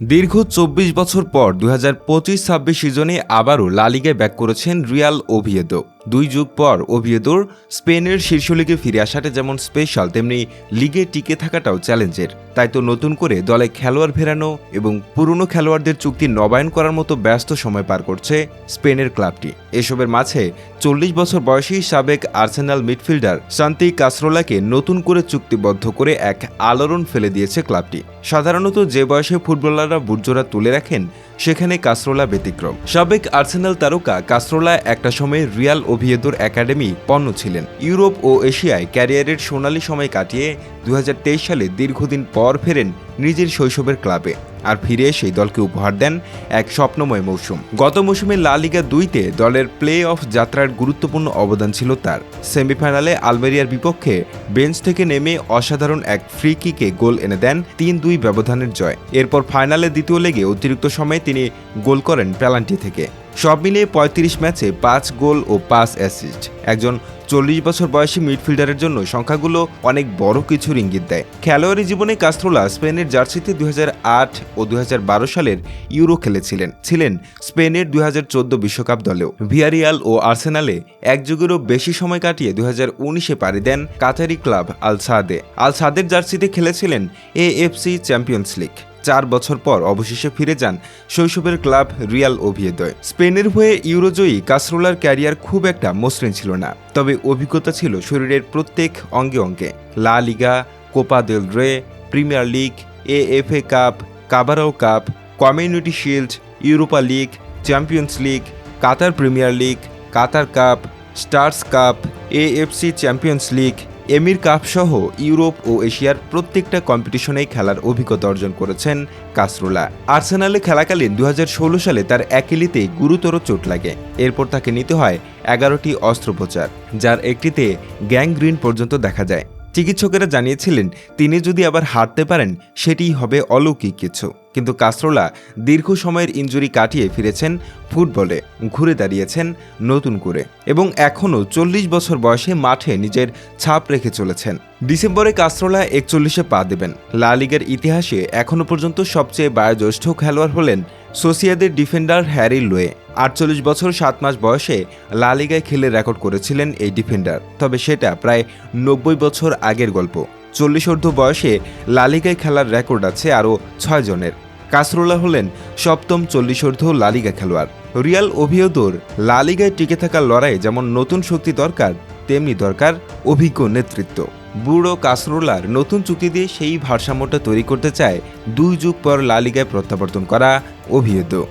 দীর্ঘ চব্বিশ বছর পর দু হাজার পঁচিশ ছাব্বিশ সিজনে আবারও লালিগায় ব্যাক করেছেন রিয়াল ওভিয়েদো। দুই যুগ পর ওভিয়েদোর স্পেনের শীর্ষ লিগে ফিরে আসাটা যেমন স্পেশাল, তেমনি লিগে টিকে থাকাটাও চ্যালেঞ্জের। তাই তো নতুন করে দলে খেলোয়াড় ফেরানো এবং পুরনো খেলোয়াড়দের চুক্তি নবায়ন করার মতো ব্যস্ত সময় পার করছে স্পেনের ক্লাবটি। এসবের মাঝে চল্লিশ বছর বয়সী সাবেক আর্সেনাল মিডফিল্ডার শান্তি কাসরোলাকে নতুন করে চুক্তিবদ্ধ করে এক আলোড়ন ফেলে দিয়েছে ক্লাবটি। সাধারণত যে বয়সে ফুটবলাররা বুটজোড়া তুলে রাখেন সেখানে কাসরোলা ব্যতিক্রম। সাবেক আর্সেনাল তারকা কাসরোলা একটা সময় রিয়াল ওভিয়েদোর একাডেমি পণ্য ছিলেন। ইউরোপ ও এশিয়ায় ক্যারিয়ারের সোনালি সময় কাটিয়ে দুই হাজার তেইশ সালে দীর্ঘদিন পর ফেরেন নিজের শৈশবের ক্লাবে আর ফিরে সেই দলকে উপহার দেন এক স্বপ্নময় মৌসুম। গত মৌসুমে লা লিগা দুইতে দলের প্লে অফ যাত্রার গুরুত্বপূর্ণ অবদান ছিল তার। সেমিফাইনালে আলবেরিয়ার বিপক্ষে বেঞ্চ থেকে নেমে অসাধারণ এক ফ্রি কিকে গোল এনে দেন তিন দুই ব্যবধানের জয়। এরপর ফাইনালে দ্বিতীয় লেগে অতিরিক্ত সময়ে তিনি গোল করেন পেনাল্টি থেকে। সব মিলিয়ে পঁয়ত্রিশ ম্যাচে পাঁচ গোল ও পাঁচ অ্যাসিস্ট। একজন চল্লিশ বছর বয়সী মিডফিল্ডারের জন্য সংখ্যাগুলো অনেক বড় কিছুর ইঙ্গিত দেয়। খেলোয়াড়ি জীবনে কাস্ত্রোলা স্পেনের জার্সিতে দু হাজার আট ও দু হাজার বারো সালের ইউরো খেলেছিলেন। ছিলেন স্পেনের দুই বিশ্বকাপ দলেও। ভিয়ারিয়াল ও আর্সেনালে এক যুগেরও বেশি সময় কাটিয়ে দুই উনিশে পাড়ি দেন কাতারি ক্লাব আল সাদে। আল সাদের জার্সিতে খেলেছিলেন এএফসি চ্যাম্পিয়ন্স লিগ। চার বছর পর অবশেষে ফিরে যান শৈশবের ক্লাব রিয়াল ওভিয়েদয়। স্পেনের হয়ে ইউরোজয়ী কাসরোলার ক্যারিয়ার খুব একটা মসৃণ ছিল না, তবে অভিজ্ঞতা ছিল শরীরের প্রত্যেক অঙ্গে অঙ্গে। লা Liga, Copa del Rey, Premier League, AFA cup, কাবারাও cup, community shield, Europa league, champions league, Qatar premier league, Qatar cup, stars cup, AFC champions league emir কাপসহ Europe ও এশিয়ার প্রত্যেকটা কম্পিটিশনেই খেলার অভিজ্ঞতা অর্জন করেছেন কাসরুলা। আর্সেনালে খেলাকালীন দু হাজার ষোলো সালে তার একেলিতেই গুরুতর চোট লাগে। এরপর তাকে নিতে হয় এগারোটি অস্ত্রোপচার, যার একটিতে গ্যাংগ্রিন পর্যন্ত দেখা যায়। চিকিৎসকেরা জানিয়েছিলেন, তিনি যদি আবার হাঁটতে পারেন, সেটিই হবে অলৌকিক কিছু। কিন্তু কাসরোলা দীর্ঘ সময়ের ইঞ্জুরি কাটিয়ে ফিরেছেন ফুটবলে। ঘুরে দাঁড়িয়েছেন নতুন করে এবং এখনও চল্লিশ বছর বয়সে মাঠে নিজের ছাপ রেখে চলেছেন। ডিসেম্বরে কাসরোলা একচল্লিশে পা দেবেন। লা লিগের ইতিহাসে এখনও পর্যন্ত সবচেয়ে বয়োজ্যেষ্ঠ খেলোয়াড় হলেন সোসিয়াদের ডিফেন্ডার হ্যারি লোয়ে আটচল্লিশ বছর, সাত মাস বয়সে লালিগায় খেলে রেকর্ড করেছিলেন এই ডিফেন্ডার। তবে সেটা প্রায় নব্বই বছর আগের গল্প। চল্লিশ অর্ধ বয়সে লালিগায় খেলার রেকর্ড আছে আরও ছয় জনের। কাসরোলা হলেন সপ্তম চল্লিশর্ধ লালিগা খেলোয়াড়। রিয়াল ওভিওদোর লালিগায় টিকে থাকার লড়াই যেমন নতুন শক্তি দরকার, তেমনি দরকার অভিজ্ঞ নেতৃত্ব। বুড়ো কাসরোলার নতুন চুক্তি দিয়ে সেই ভারসাম্যটা তৈরি করতে চায় দুই যুগ পর লালিগায় প্রত্যাবর্তন করা অভিয়েদো